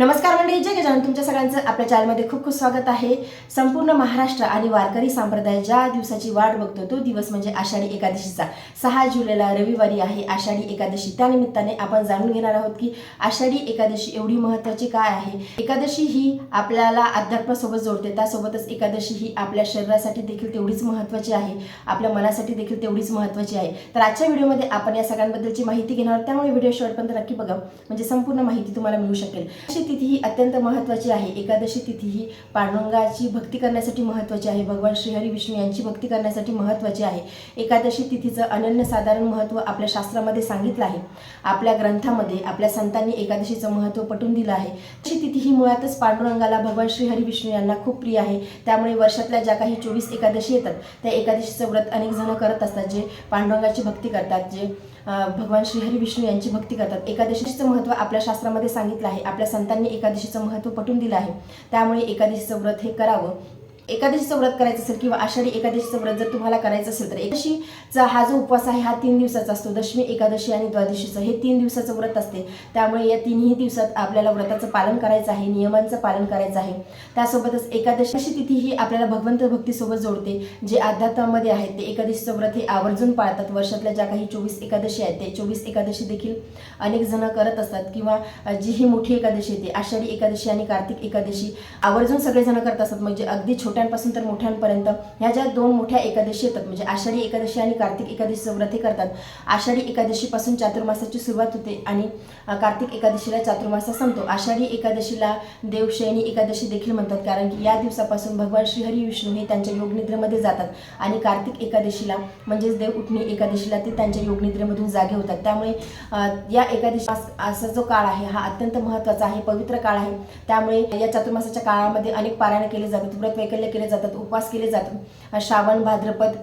नमस्कार मंडळी जय गजानन. तुमच्या सगळ्यांचं आपल्या चॅनलमध्ये खूप खूप स्वागत आहे. संपूर्ण महाराष्ट्र आणि वारकरी संप्रदाय ज्या दिवसाची वाट बघतो तो दिवस म्हणजे आषाढी एकादशीचा. सहा जुलैला रविवारी आहे आषाढी एकादशी. त्यानिमित्ताने आपण जाणून घेणार आहोत की आषाढी एकादशी एवढी महत्त्वाची काय आहे. एकादशी ही आपल्याला अध्यात्मासोबत जोडते त्यासोबतच एकादशी ही आपल्या शरीरासाठी देखील तेवढीच महत्त्वाची आहे. आपल्या मनासाठी देखील तेवढीच महत्त्वाची आहे. तर आजच्या व्हिडिओमध्ये आपण या सगळ्यांबद्दलची माहिती घेणार आहोत. त्यामुळे व्हिडिओ शेवटपर्यंत नक्की बघा. म्हणजे संपूर्ण माहिती तुम्हाला मिळू शकेल. अशी तिथी ही अत्यंत महत्त्वाची आहे. एकादशी तिथी ही पांडुरंगाची भक्ती करण्यासाठी महत्त्वाची आहे. भगवान श्रीहरी विष्णू यांची भक्ती करण्यासाठी महत्त्वाची आहे. एकादशी तिथीचं अनन्यसाधारण महत्त्व आपल्या शास्त्रामध्ये सांगितलं आहे. आपल्या ग्रंथामध्ये आपल्या संतांनी एकादशीचं महत्त्व पटवून दिलं आहे. अशी तिथी ही मुळातच पांडुरंगाला भगवान श्रीहरी विष्णू यांना खूप प्रिय आहे. त्यामुळे वर्षातल्या ज्या काही चोवीस एकादशी येतात त्या एकादशीचं व्रत अनेक जण करत असतात जे पांडुरंगाची भक्ती करतात जे भगवान श्रीहरी विष्णू यांची भक्ती करतात. एकादशीचं महत्त्व आपल्या शास्त्रामध्ये सांगितलं आहे. आपल्या संतांनी एकादशीचं महत्त्व पटवून दिलं आहे. त्यामुळे एकादशीचं व्रत हे करावं. एकादशीचं व्रत करायचं असेल किंवा आषाढी एकादशीचं व्रत जर तुम्हाला करायचं असेल तर एकादशीचा हा जो उपवास आहे हा तीन दिवसाचा असतो. दशमी एकादशी आणि द्वादशीचं हे तीन दिवसाचं व्रत असते. त्यामुळे या तिन्ही दिवसात आपल्याला व्रताचं पालन करायचं आहे नियमांचं पालन करायचं आहे. त्यासोबतच एकादशी तिथी ही आपल्याला भगवंत भक्तीसोबत जोडते जे अध्यात्मामध्ये आहेत ते एकादशीचं व्रत हे आवर्जून पाळतात. वर्षातल्या ज्या काही चोवीस एकादशी आहेत ते चोवीस एकादशी देखील अनेक जण करत असतात किंवा जी ही मोठी एकादशी येते आषाढी एकादशी आणि कार्तिक एकादशी आवर्जून सगळेजण करत असतात. म्हणजे अगदी छोट्यांपासून तर मोठ्यांपर्यंत. ह्या ज्या दोन मोठ्या एकादशी येतात म्हणजे आषाढी एकादशी आणि कार्तिक एकादशीचं व्रत हे करतात. आषाढी एकादशीपासून चातुर्मासाची सुरुवात होते आणि कार्तिक एकादशीला चातुर्मासा संपतो. आषाढी एकादशीला देवशयनी एकादशी देखील म्हणतात कारण की या दिवसापासून भगवान श्रीहरी विष्णू हे त्यांच्या योगनिद्रेमध्ये जातात आणि कार्तिक एकादशीला म्हणजेच देव उठणी एकादशीला ते त्यांच्या योगनिद्रेमधून जागे होतात. त्यामुळे या एकादशी असा जो काळ आहे हा अत्यंत महत्त्वाचा आहे पवित्र काळ आहे. त्यामुळे या चातुर्मासाच्या काळामध्ये अनेक पारायण केले जातात. व्रत वैकल्य केले जातात उपवास केले जातात. श्रावण भाद्रपद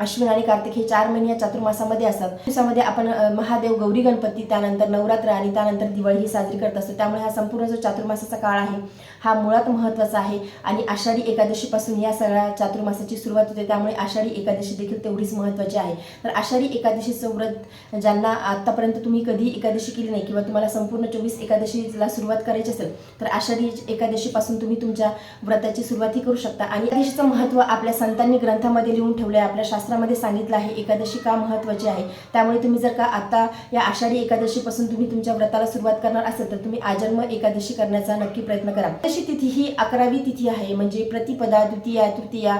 अश्विन आणि कार्तिक हे चार महिने या चातुर्मासामध्ये असतात. दिवसामध्ये आपण महादेव गौरी गणपती त्यानंतर नवरात्र आणि त्यानंतर दिवाळी ही साजरी करत असतो. त्यामुळे हा संपूर्ण जो चातुर्मासाचा काळ आहे हा मुळात महत्त्वाचा आहे. आणि आषाढी एकादशीपासून या सगळ्या चातुर्मासाची सुरुवात होते. त्यामुळे आषाढी एकादशी देखील तेवढीच महत्त्वाची आहे. तर आषाढी एकादशीचं व्रत ज्यांना आत्तापर्यंत तुम्ही कधी एकादशी केली नाही किंवा तुम्हाला संपूर्ण चोवीस एकादशीला सुरुवात करायची असेल तर आषाढी एकादशीपासून तुम्ही तुमच्या व्रताची सुरुवात ही करू शकता. आणि एकादशीचं महत्त्व आपल्या संतांनी ग्रंथामध्ये लिहून ठेवलं आहे आपल्या शास्त्र शास्त्रामध्ये सांगितलं आहे एकादशी का महत्त्वाची आहे? त्यामुळे तुम्ही जर का आता या आषाढी एकादशीपासून तुम्ही तुमच्या व्रताला सुरुवात करणार असेल तर तुम्ही आजन्म एकादशी करण्याचा नक्की प्रयत्न करा. तशी तिथी ही अकरावी तिथी आहे म्हणजे प्रतिपदा द्वितीया तृतीया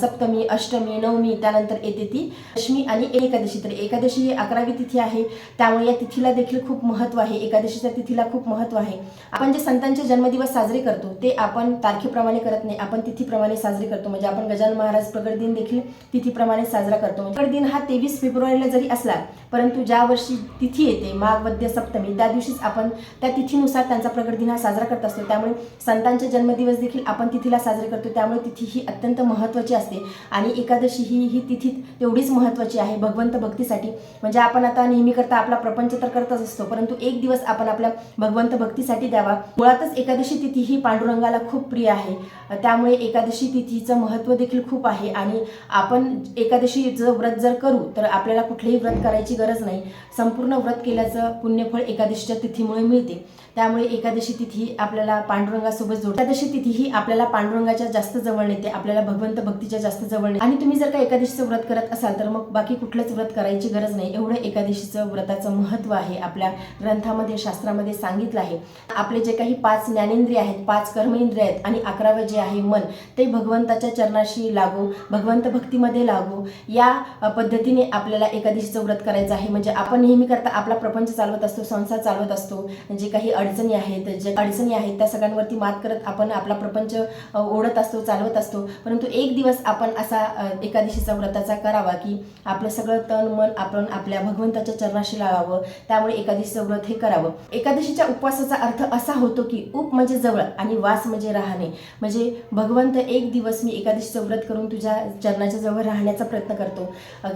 सप्तमी अष्टमी नवमी त्यानंतर येते ती. दशमी आणि एकादशी तर एकादशी ही अकरावी तिथी आहे त्यामुळे या तिथीला देखील खूप महत्त्व आहे एकादशीच्या तिथीला खूप महत्त्व आहे. आपण जे संतांचे जन्मदिवस साजरे करतो ते आपण तारखेप्रमाणे करत नाही आपण तिथीप्रमाणे साजरे करतो. म्हणजे आपण गजानन महाराज प्रगट दिन देखील तिथीप्रमाणे साजरा करतो. गड दिन हा तेवीस फेब्रुवारीला जरी असला परंतु ज्या वर्षी तिथी येते माघवद्य सप्तमी त्या दिवशीच आपण त्या तिथीनुसार त्यांचा प्रगट दिन हा साजरा करत असतो. त्यामुळे संतांचे जन्मदिवस देखील आपण तिथीला साजरे करतो. त्यामुळे तिथी ही अत्यंत महत्त्वाची असते आणि एकादशी ही ही तिथी तेवढीच महत्त्वाची आहे भगवंत भक्तीसाठी. म्हणजे आपण आता नेहमी करता आपला प्रपंच तर करतच असतो परंतु एक दिवस आपण आपल्या भगवंत भक्तीसाठी द्यावा. मुळातच एकादशी तिथी ही पांडुरंगाला खूप प्रिय आहे. त्यामुळे एकादशी तिथीचं महत्त्व देखील खूप आहे आणि आपण एकादशीचं व्रत जर करू तर आपल्याला कुठलेही व्रत करायची गरज नाही. संपूर्ण व्रत केल्याचं पुण्यफळ एकादशीच्या तिथीमुळे मिळते. त्यामुळे एकादशी तिथी आपल्याला पांडुरंगासोबत जोड एकादशी तिथी ही आपल्याला पांडुरंगाच्या जास्त जवळ नेते आपल्याला भगवंत भक्तीच्या जास्त जवळ नेते. आणि तुम्ही जर का एकादशीचं व्रत करत असाल तर मग बाकी कुठलंच व्रत करायची गरज नाही. एवढं एकादशीचं व्रताचं महत्त्व आहे. आपल्या ग्रंथामध्ये शास्त्रामध्ये सांगितलं आहे. आपले जे काही पाच ज्ञानेंद्रिय आहेत पाच कर्मेंद्रिय आहेत आणि अकरावं जे आहे मन ते भगवंताच्या चरणाशी लागू भगवंत भक्तीमध्ये लागू या पद्धतीने आपल्याला एकादशीचं व्रत करायचं आहे. म्हणजे आपण नेहमी करता आपला प्रपंच चालवत असतो संसार चालवत असतो. जे काही अडचणी आहेत जे अडचणी आहेत त्या सगळ्यांवरती मात करत आपण आपला प्रपंच ओढत असतो चालवत असतो. परंतु एक दिवस आपण असा एकादशीचा व्रताचा करावा की आपलं सगळं तन मन आपण आपल्या भगवंताच्या चरणाशी लावावं. त्यामुळे एकादशीचं व्रत हे करावं. एकादशीच्या उपवासाचा अर्थ असा होतो की उप म्हणजे जवळ आणि वास म्हणजे राहणे. म्हणजे भगवंत एक दिवस मी एकादशीचं व्रत करून तुझ्या चरणाच्या जवळ राहण्याचा प्रयत्न प्रयत्न करतो.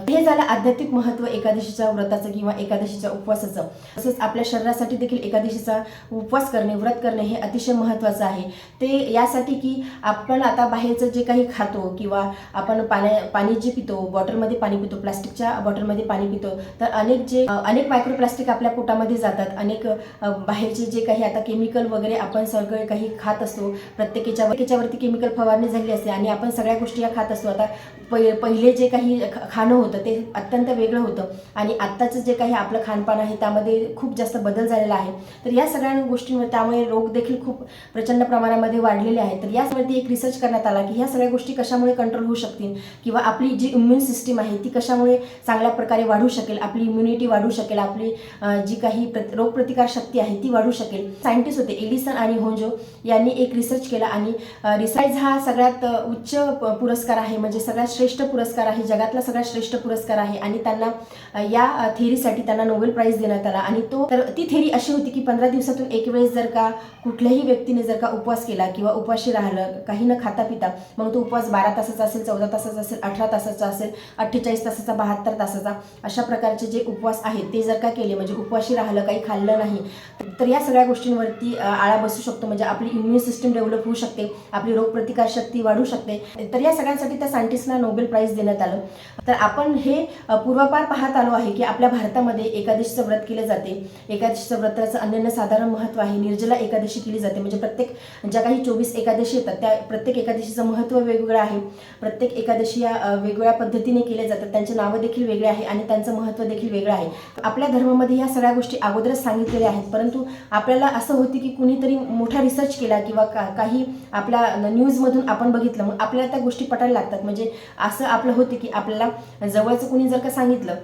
हे झालं आध्यात्मिक महत्त्व एकादशीच्या व्रताचं किंवा एकादशीच्या उपवासाचं. तसेच आपल्या शरीरासाठी देखील एकादशीचा उपवास करणे व्रत करणे हे अतिशय महत्त्वाचं आहे. ते यासाठी की आपण आता बाहेरचं जे काही खातो किंवा आपण पाण्या पाणी जे पितो बॉटलमध्ये पाणी पितो प्लास्टिकच्या बॉटलमध्ये पाणी पितो तर अनेक जे अनेक मायक्रो प्लास्टिक आपल्या पोटामध्ये जातात. अनेक बाहेरचे जे काही आता केमिकल वगैरे आपण सगळे काही खात असतो. प्रत्येकीच्या केमिकल फवारणी झाली असते आणि आपण सगळ्या गोष्टी या खात असतो. आता पहि पहिले जे काही खाणं होतं ते अत्यंत वेगळं होतं. आणि आत्ताचं जे काही आपलं खानपान आहे त्यामध्ये खूप जास्त बदल झालेला आहे. तर या सगळ्या गोष्टींवर त्यामुळे रोग देखील खूप प्रचंड प्रमाणामध्ये वाढलेले आहेत. तर यावरती एक रिसर्च करण्यात आला की ह्या सगळ्या गोष्टी कशामुळे कंट्रोल होऊ शकतील? किंवा आपली जी इम्युन सिस्टीम आहे ती कशामुळे चांगल्या प्रकारे वाढू शकेल? आपली इम्युनिटी वाढू शकेल? आपली जी काही प्रत रोगप्रतिकार शक्ती आहे ती वाढू शकेल? सायंटिस्ट होते एलिसन आणि होंजो यांनी एक रिसर्च केला आणि रिसाईज हा सगळ्यात उच्च पुरस्कार आहे. म्हणजे सगळ्यात श्रेष्ठ पुरस्कार आहे. जगातला सगळ्यात श्रेष्ठ पुरस्कार आहे आणि त्यांना या थेरीसाठी त्यांना नोबेल प्राईज देण्यात आला. आणि तो तर ती थेरी अशी होती की पंधरा दिवसातून एक वेळेस जर का कुठल्याही व्यक्तीने जर का उपवास केला किंवा उपवाशी राहिलं काही न खाता पिता मग तो उपवास बारा तासाचा असेल चौदा तासाचा असेल अठरा तासाचा असेल अठ्ठेचाळीस तासाचा बहात्तर तासाचा अशा प्रकारचे जे उपवास आहेत ते जर का केले म्हणजे उपवाशी राहिलं काही खाल्लं नाही तर या सगळ्या गोष्टींवरती आळा बसू शकतो. म्हणजे आपली इम्युन सिस्टम डेव्हलप होऊ शकते आपली रोगप्रतिकारशक्ती वाढू शकते. तर या सगळ्यांसाठी त्या सायंटिस्टना नोबेल प्राईज देण्यात आला. तर आपण हे पूर्वापार पाहत आलो आहे की आपल्या भारतामध्ये एकादशीचं व्रत केलं जाते. एकादशीचं व्रताचं अन्य साधारण महत्त्व आहे. निर्जला एकादशी केली जाते. म्हणजे प्रत्येक ज्या काही चोवीस एकादशी येतात त्या प्रत्येक एकादशीचं महत्त्व वेगवेगळं आहे. प्रत्येक एकादशी या वेगवेगळ्या पद्धतीने केल्या जातात. त्यांचे नावं देखील वेगळे आहे आणि त्यांचं महत्त्व देखील वेगळं आहे. आपल्या धर्मामध्ये या सगळ्या गोष्टी अगोदरच सांगितलेल्या आहेत. परंतु आपल्याला असं होते की कुणीतरी मोठा रिसर्च केला किंवा का काही आपल्या न्यूजमधून आपण बघितलं मग आपल्याला त्या गोष्टी पटायला लागतात. म्हणजे असं आपलं होते की आपल्याला जवळचं कुणी जर का सांगितलं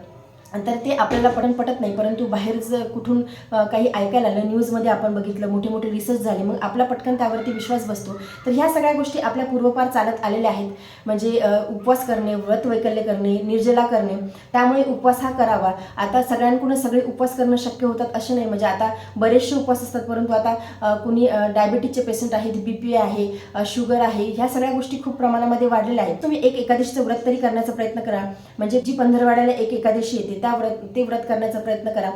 तर ते आपल्याला पटन पटत नाही परंतु बाहेर जर कुठून काही ऐकायला आलं न्यूजमध्ये आपण बघितलं मोठे मोठे रिसर्च झाले मग आपला पटकन त्यावरती विश्वास बसतो. तर ह्या सगळ्या गोष्टी आपल्या पूर्वपार चालत आलेल्या आहेत. म्हणजे उपवास करणे व्रत वैकल्य करणे निर्जला करणे त्यामुळे उपवास हा करावा. आता सगळ्यांकडून सगळे उपवास करणं शक्य होतात असे नाही. म्हणजे आता बरेचसे उपवास असतात परंतु आता कुणी डायबिटीजचे पेशंट आहेत बी पी आहे शुगर आहे ह्या सगळ्या गोष्टी खूप प्रमाणामध्ये वाढलेल्या आहेत. तुम्ही एक एकादशीचं व्रत तरी करण्याचा प्रयत्न करा. म्हणजे जी पंधरवाड्याला एक एकादशी येते एकदा व्रत ते व्रत करण्याचा प्रयत्न करा.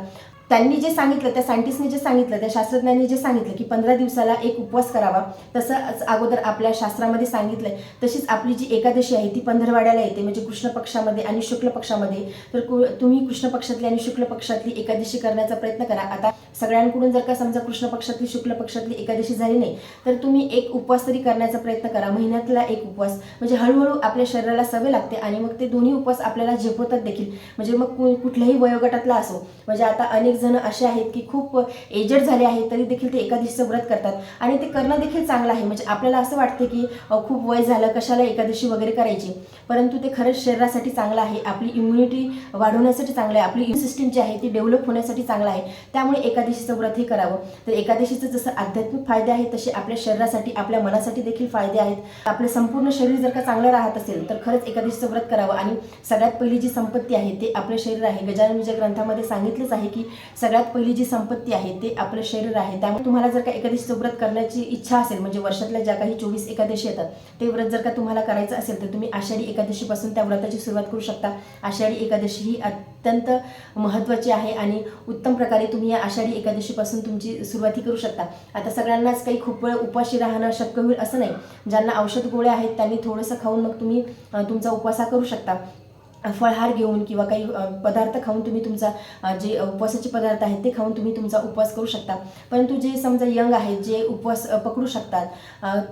त्यांनी जे सांगितलं त्या सायंटिस्टने जे सांगितलं त्या शास्त्रज्ञांनी जे सांगितलं की पंधरा दिवसाला एक उपवास करावा तसंच अगोदर आपल्या शास्त्रामध्ये सांगितलंय. तशीच आपली जी एकादशी आहे ती पंधरवाड्याला येते म्हणजे कृष्ण पक्षामध्ये आणि शुक्ल पक्षामध्ये. तर कु- तुम्ही कृष्ण पक्षातली आणि शुक्ल पक्षातली एकादशी करण्याचा प्रयत्न करा. आता सगळ्यांकडून जर का समजा कृष्ण पक्षातली शुक्ल पक्षातली एकादशी झाली नाही तर तुम्ही एक उपवास तरी करण्याचा प्रयत्न करा. महिन्यातला एक उपवास. म्हणजे हळूहळू आपल्या शरीराला सवय लागते आणि मग ते दोन्ही उपवास आपल्याला झेपवतात देखील. म्हणजे मग कु- कुठल्याही वयोगटातला असो म्हणजे आता अनेक जण असे आहेत की खूप एजड झाले आहेत तरी देखील ते एकादशीचं व्रत करतात. आणि ते करणं देखील चांगलं आहे. म्हणजे आपल्याला असं वाटते की खूप वय झालं कशाला एकादशी वगैरे करायची? परंतु ते खरंच शरीरासाठी चांगलं आहे. आपली इम्युनिटी वाढवण्यासाठी चांगलं आहे. आपली इम्युन सिस्टीम जी आहे ती डेव्हलप होण्यासाठी चांगलं आहे. त्यामुळे एकादशीचं व्रत हे करावं. तर एकादशीचं जसं आध्यात्मिक फायदे आहेत तसे आपल्या शरीरासाठी आपल्या मनासाठी देखील फायदे आहेत. आपलं संपूर्ण शरीर जर का चांगलं राहत असेल तर खरंच एकादशीचं व्रत करावं. आणि सगळ्यात पहिली जी संपत्ती आहे ते आपलं शरीर आहे. गजानन विजय ग्रंथामध्ये सांगितलंच आहे की सगळ्यात पहिली जी संपत्ती आहे ते आपलं शरीर आहे. त्यामुळे तुम्हाला जर का एकादशीचं व्रत करण्याची इच्छा असेल म्हणजे वर्षातल्या ज्या काही चोवीस एकादशी येतात ते व्रत जर का तुम्हाला करायचं असेल तर तुम्ही आषाढी एकादशीपासून त्या व्रताची सुरुवात करू शकता. आषाढी एकादशी ही अत्यंत महत्त्वाची आहे आणि उत्तम प्रकारे तुम्ही या आषाढी एकादशीपासून तुमची सुरुवाती करू शकता. आता सगळ्यांनाच काही खूप वेळ उपाशी राहणं शक्य होईल असं नाही. ज्यांना औषध गोळ्या आहेत त्यांनी थोडंसं खाऊन मग तुम्ही तुमचा उपवासा करू शकता. फळहार घेऊन किंवा काही पदार्थ खाऊन तुम्ही तुमचा जे उपवासाचे पदार्थ आहेत ते खाऊन तुम्ही तुमचा उपवास करू शकता. परंतु जे समजा यंग आहेत जे उपवास पकडू शकतात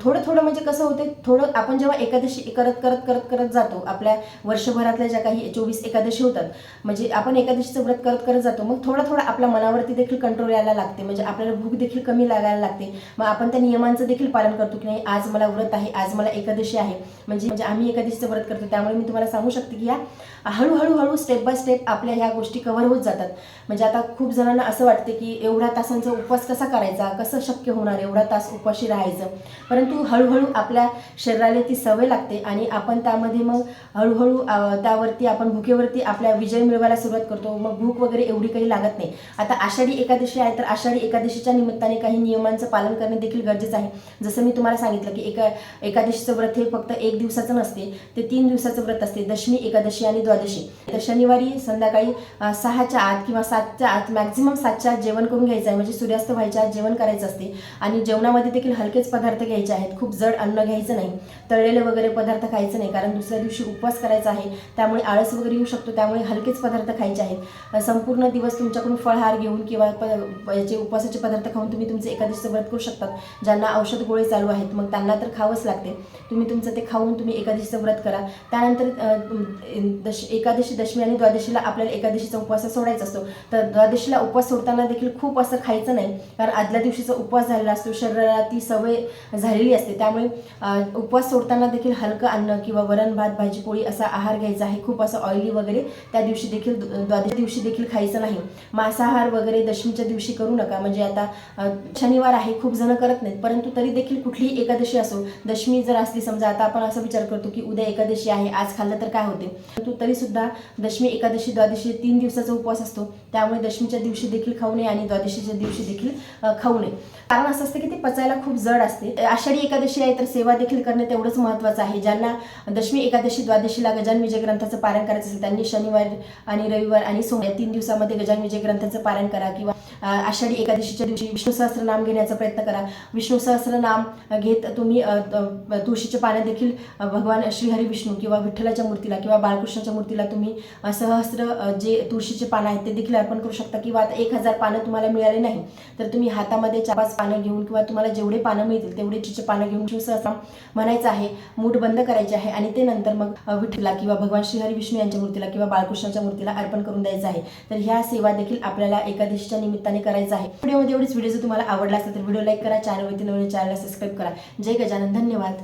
थोडं थोडं म्हणजे कसं होते थोडं आपण जेव्हा एकादशी करत करत करत करत जातो आपल्या वर्षभरातल्या ज्या काही चोवीस एकादशी होतात म्हणजे आपण एकादशीचं व्रत करत करत जातो मग थोडं थोडं आपल्या मनावरती देखील कंट्रोल यायला लागते. म्हणजे आपल्याला भूक देखील कमी लागायला लागते. मग आपण त्या नियमांचं देखील पालन करतो की नाही आज मला व्रत आहे आज मला एकादशी आहे. म्हणजे म्हणजे आम्ही एकादशीचं व्रत करतो. त्यामुळे मी तुम्हाला सांगू शकते की या हळूहळू हळू स्टेप बाय स्टेप आपल्या ह्या गोष्टी कव्हर होत जातात. म्हणजे आता खूप जणांना असं वाटते की एवढ्या तासांचा उपवास कसा करायचा? कसं शक्य होणार एवढा तास उपाशी राहायचं? परंतु हळूहळू आपल्या शरीराला ती सवय लागते आणि आपण त्यामध्ये मग हळूहळू त्यावरती आपण भुकेवरती आपल्या विजय मिळवायला सुरुवात करतो. मग भूक वगैरे एवढी काही लागत नाही. आता आषाढी एकादशी आहे तर आषाढी एकादशीच्या निमित्ताने काही नियमांचं पालन करणे देखील गरजेचं आहे. जसं मी तुम्हाला सांगितलं की एका एकादशीचं व्रत हे फक्त एक दिवसाचं नसते ते तीन दिवसाचं व्रत असते. दशमी एकादशी आणि द्वादशी. तर शनिवारी संध्याकाळी सहाच्या आत किंवा सातच्या आत मॅक्झिमम सातच्या आत जेवण करून घ्यायचं आहे. म्हणजे सूर्यास्त व्हायच्या आत जेवण करायचं असते. आणि जेवणामध्ये देखील हलकेच पदार्थ घ्यायचे आहेत. खूप जड अन्न घ्यायचं नाही. तळलेले वगैरे पदार्थ खायचं नाही. कारण दुसऱ्या दिवशी उपवास करायचा आहे. त्यामुळे आळस वगैरे येऊ शकतो. त्यामुळे हलकेच पदार्थ खायचे आहेत. संपूर्ण दिवस तुमच्याकडून फळहार घेऊन किंवा प याचे उपवासाचे पदार्थ खाऊन तुम्ही तुमचे एकादशीचं व्रत करू शकतात. ज्यांना औषध गोळे चालू आहेत मग त्यांना तर खावंच लागते. तुम्ही तुमचं ते खाऊन तुम्ही एकादशीचं व्रत करा. त्यानंतर दश एकादशी दशमी आणि द्वादशीला आपल्याला एकादशीचा उपवास सोडायचा असतो. तर द्वादशीला उपवास सोडताना देखील खूप असं खायचं नाही. कारण आदल्या दिवशीचा उपवास झालेला असतो. शरीराला ती सवय झालेली असते. त्यामुळे उपवास सोडताना देखील हलकं अन्न किंवा वरण भात भाजी पोळी असा आहार घ्यायचा आहे. खूप असं ऑइली वगैरे त्या दिवशी देखील द्वादशी दिवशी देखील खायचं नाही. मांसाहार वगैरे दशमीच्या दिवशी करू नका. म्हणजे आता शनिवार आहे. खूप जण करत नाहीत. परंतु तरी देखील कुठलीही एकादशी असो दशमी जर असली समजा आता आपण असा विचार करतो की उद्या एकादशी आहे आज खाल्लं तर काय होते? परंतु तरीसुद्धा दशमी एकादशी द्वादशी तीन दिवसाचा उपवास असतो. त्यामुळे दशमीच्या दिवशी देखील खाऊ नये आणि द्वादशीच्या दिवशी देखील खाऊ नये. कारण असं असतं की ते पचायला खूप जड असते. आषाढी एकादशी आहे तर सेवा देखील करणे तेवढंच महत्त्वाचं आहे. ज्यांना दशमी एकादशी द्वादशीला गजान विजय ग्रंथाचं पारायण करायचं असेल त्यांनी शनिवार आणि रविवार आणि सोमवार तीन दिवसामध्ये गजान विजय ग्रंथाचं पारायण करा किंवा आषाढी एकादशीच्या दिवशी विष्णू सहस्रनाम घेण्याचा प्रयत्न करा. विष्णू सहस्रनाम घेत तुम्ही तुळशीच्या पाण्यात तुळशीचे पानं देखील भगवान श्रीहरी विष्णू किंवा विठ्ठलाच्या मूर्तीला किंवा बाळकृष्णाच्या मूर्तीला तुम्ही सहस्र जे तुळशीचे पानं आहेत ते देखील अर्पण करू शकता किंवा आता एक हजार पानं तुम्हाला मिळाले नाही तर तुम्ही हातामध्ये चार पाच पानं घेऊन किंवा तुम्हाला जेवढे पानं मिळतील तेवढे तिचे पानं घेऊन विष्णू सहस्त्रनाम म्हणायचं आहे मूठ बंद करायचे आहे आणि ते नंतर मग विठ्ठला किंवा भगवान श्रीहरी विष्णू यांच्या मूर्तीला किंवा बाळकृष्णाच्या मूर्तीला अर्पण करून द्यायचं आहे. तर ह्या सेवा देखील आपल्याला एकादशीच्या निमित्ताने करायचं आहे. व्हिडिओमध्ये एवढीच व्हिडिओ जर तुम्हाला आवडला असेल तर व्हिडिओ लाईक करा चॅनलवरती नवीन चॅनलला सबस्क्राईब करा. जय गजानन धन्यवाद.